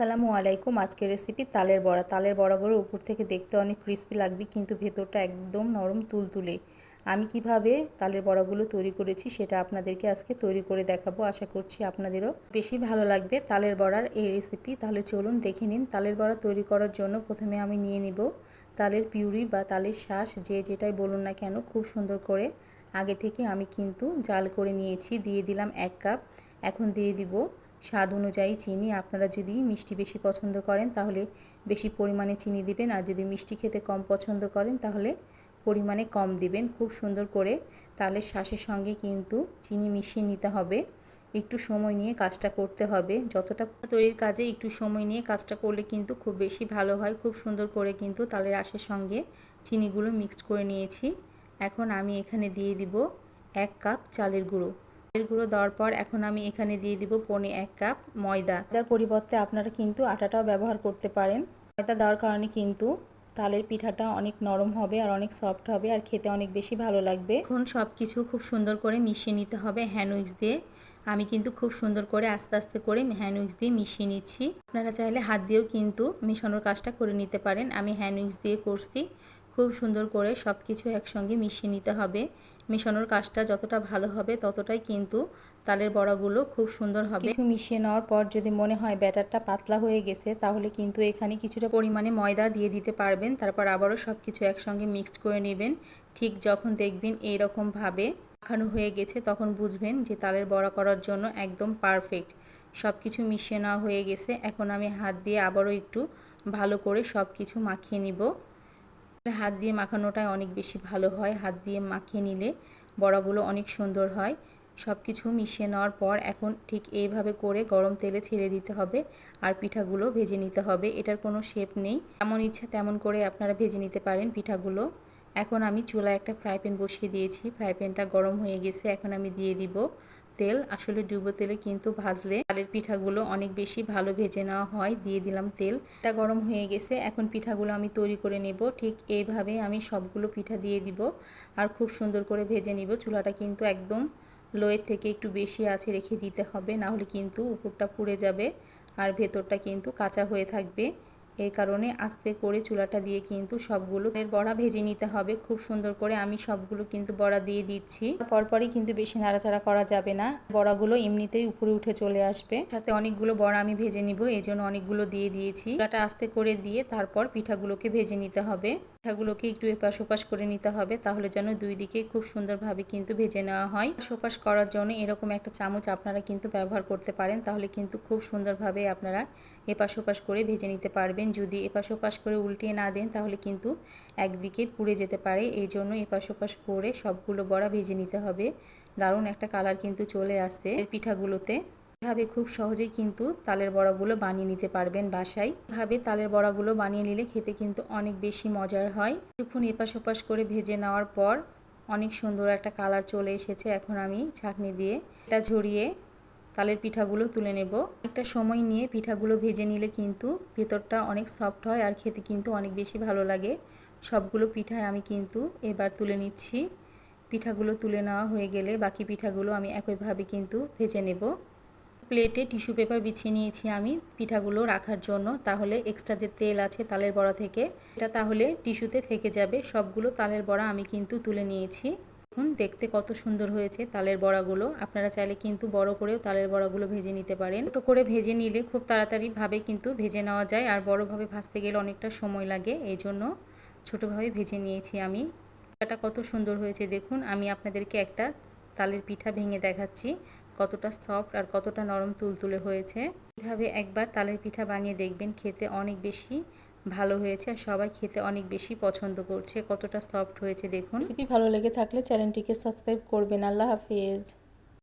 আসসালামু আলাইকুম। আজকের রেসিপি তালের বড়া। তালের বড়াগুলো উপর থেকে দেখতে অনেক ক্রিস্পি লাগবে, কিন্তু ভেতরটা একদম নরম তুলতুলে। আমি কীভাবে তালের বড়াগুলো তৈরি করেছি সেটা আপনাদেরকে আজকে তৈরি করে দেখাবো। আশা করছি আপনাদেরও বেশি ভালো লাগবে তালের বড়ার এই রেসিপি তাহলে চলুন দেখে নিন তালের বড়া তৈরি করার জন্য প্রথমে আমি নিয়ে নিব তালের পিউরি বা তালের শ্বাস যে যেটাই বলুন না কেন, খুব সুন্দর করে। আগে থেকে আমি কিন্তু জাল করে নিয়েছি, দিয়ে দিলাম এক কাপ। এখন দিয়ে দিব স্বাদ অনুযায়ী চিনি আপনারা যদি মিষ্টি বেশি পছন্দ করেন, তাহলে বেশি পরিমাণে চিনি দিবেন। আর যদি মিষ্টি খেতে কম পছন্দ করেন, তাহলে পরিমাণে কম দিবেন। খুব সুন্দর করে তালের শ্বাসের সঙ্গে কিন্তু চিনি মিশিয়ে নিতে হবে। একটু সময় নিয়ে কাজটা করতে হবে। যতটা তৈরির কাজে একটু সময় নিয়ে কাজটা করলে কিন্তু খুব বেশি ভালো হয়। খুব সুন্দর করে কিন্তু তালের আশের সঙ্গে চিনিগুলো মিক্সড করে নিয়েছি। এখন আমি এখানে দিয়ে দিব এক কাপ চালের গুঁড়ো। চালের গুঁড়ো দেওয়ার পর এখন আমি এখানে দিয়ে দিব পনে এক কাপ ময়দা। তার পরিবর্তে আপনারা কিন্তু আটাটাও ব্যবহার করতে পারেন। ময়দা দেওয়ার কারণে কিন্তু তালের পিঠাটা অনেক নরম হবে আর অনেক সফট হবে আর খেতে অনেক বেশি ভালো লাগবে। এখন সব কিছু খুব সুন্দর করে মিশিয়ে নিতে হবে হ্যান্ড উইক্স দিয়ে। আমি কিন্তু খুব সুন্দর করে আস্তে আস্তে করে হ্যান্ড উইক্স দিয়ে মিশিয়ে নিচ্ছি। আপনারা চাইলে হাত দিয়েও কিন্তু মেশানোর কাজটা করে নিতে পারেন। আমি হ্যান্ড উইক্স দিয়ে করছি। খুব সুন্দর করে সব কিছু একসঙ্গে মিশিয়ে নিতে হবে। মেশানোর কাজটা যতটা ভালো হবে ততটাই কিন্তু তালের বড়াগুলো খুব সুন্দর হবে। কিছু মিশিয়ে নেওয়ার পর যদি মনে হয় ব্যাটারটা পাতলা হয়ে গেছে তাহলে কিন্তু এখানে কিছুটা পরিমাণে ময়দা দিয়ে দিতে পারবেন। তারপর আবারও সব কিছু একসঙ্গে মিক্সড করে নেবেন। ঠিক যখন দেখবেন এই এইরকমভাবে মাখানো হয়ে গেছে তখন বুঝবেন যে তালের বড়া করার জন্য একদম পারফেক্ট। সব কিছু মিশিয়ে নেওয়া হয়ে গেছে। এখন আমি হাত দিয়ে আবারও একটু ভালো করে সব কিছু মাখিয়ে নিব। হাত দিয়ে মাখানোটাই অনেক বেশি ভালো হয়। হাত দিয়ে মাখিয়ে নিলে বড়াগুলো অনেক সুন্দর হয়। সব কিছু মিশিয়ে নেওয়ার পর এখন ঠিক এইভাবে করে গরম তেলে ছেড়ে দিতে হবে আর পিঠাগুলো ভেজে নিতে হবে। এটার কোনো শেপ নেই। যেমন ইচ্ছা তেমন করে আপনারা ভেজে নিতে পারেন পিঠাগুলো। এখন আমি চুলায় একটা ফ্রাই প্যান বসিয়ে দিয়েছি। ফ্রাই প্যানটা গরম হয়ে গেছে। এখন আমি দিয়ে দিব তেল, আসলে ডুবো তেলে কিন্তু ভাজলে তালের পিঠাগুলো অনেক বেশি ভালো ভেজে নেওয়া হয়। দিয়ে দিলাম তেল। এটা গরম হয়ে গেছে। এখন পিঠাগুলো আমি তৈরি করে নেব। ঠিক এইভাবে আমি সবগুলো পিঠা দিয়ে দিব আর খুব সুন্দর করে ভেজে নিব। চুলাটা কিন্তু একদম লোয়ের থেকে একটু বেশি আছে, রেখে দিতে হবে। না হলে কিন্তু উপরটা পুড়ে যাবে আর ভেতরটা কিন্তু কাঁচা হয়ে থাকবে। এই কারণে আস্তে করে চুলাটা দিয়ে কিন্তু সবগুলো এর বড়া ভেজে নিতে হবে। খুব সুন্দর করে আমি সবগুলো কিন্তু বড়া দিয়ে দিচ্ছি। পরপরই কিন্তু বেশি নাড়াচাড়া করা যাবে না। বড়াগুলো এমনিতেই উপরে উঠে চলে আসবে। সাথে অনেকগুলো বড়া আমি ভেজে নিব এই জন্য অনেকগুলো দিয়ে দিয়েছি। চুলাটা আস্তে করে দিয়ে তারপর পিঠাগুলোকে ভেজে নিতে হবে। পিঠাগুলোকে একটু এপাশ ওপাশ করে নিতে হবে, তাহলে যেন দুই দিকে খুব সুন্দরভাবে কিন্তু ভেজে নেওয়া হয়। সোপাশ করার জন্য এরকম একটা চামচ আপনারা কিন্তু ব্যবহার করতে পারেন, তাহলে কিন্তু খুব সুন্দরভাবে আপনারা এপাশ ওপাশ করে ভেজে নিতে পারবেন। যদি এপাশ ওপাশ করে উল্টিয়ে না দেন, তাহলে কিন্তু একদিকে পুড়ে যেতে পারে। এই জন্য এপাশ ওপাশ করে সবগুলো বড়া ভেজে নিতে হবে। দারুণ একটা কালার কিন্তু চলে আসছে এর পিঠাগুলোতে। এভাবে খুব সহজেই কিন্তু তালের বড়াগুলো বানিয়ে নিতে পারবেন বাসায়। এভাবে তালের বড়াগুলো বানিয়ে নিলে খেতে কিন্তু অনেক বেশি মজার হয়। কিছুক্ষণ এপাশ ওপাশ করে ভেজে নেওয়ার পর অনেক সুন্দর একটা কালার চলে এসেছে। এখন আমি ছাঁকনি দিয়ে এটা ঝরিয়ে তালের পিঠাগুলো তুলে নেব। একটা সময় নিয়ে পিঠাগুলো ভেজে নিলে কিন্তু ভেতরটা অনেক সফট হয় আর খেতে কিন্তু অনেক বেশি ভালো লাগে। সবগুলো পিঠায় আমি কিন্তু এবার তুলে নিচ্ছি। পিঠাগুলো তুলে নেওয়া হয়ে গেলে বাকি পিঠাগুলো আমি একইভাবে কিন্তু ভেজে নেব। প্লেটে টিস্যু পেপার বিছিয়ে নিয়েছি আমি পিঠাগুলো রাখার জন্য। তাহলে এক্সট্রা যে তেল আছে তালের বড়া থেকে, এটা তাহলে টিস্যুতে থেকে যাবে। সবগুলো তালের বড়া আমি কিন্তু তুলে নিয়েছি। দেখুন, দেখতে কত সুন্দর হয়েছে তালের বড়াগুলো। আপনারা চাইলে কিন্তু বড় করেও তালের বড়াগুলো ভেজে নিতে পারেন। ছোটো করে ভেজে নিলে খুব তাড়াতাড়িভাবে কিন্তু ভেজে নেওয়া যায় আর বড়োভাবে ভাজতে গেলে অনেকটা সময় লাগে। এই জন্য ছোটোভাবে ভেজে নিয়েছি আমি। পিঠাটা কত সুন্দর হয়েছে দেখুন, আমি আপনাদেরকে একটা তালের পিঠা ভেঙে দেখাচ্ছি। কতটা সফট আর কতটা নরম তুলতুলে হয়েছে। এভাবে একবার তালের পিঠা বানিয়ে দেখবেন, খেতে অনেক বেশি ভালো হয়েছে আর সবাই খেতে অনেক বেশি পছন্দ করছে। কতটা সফট হয়েছে দেখুন। রেসিপি ভালো লেগে থাকলে চ্যানেলটিকে সাবস্ক্রাইব করবেন। আল্লাহ হাফিজ।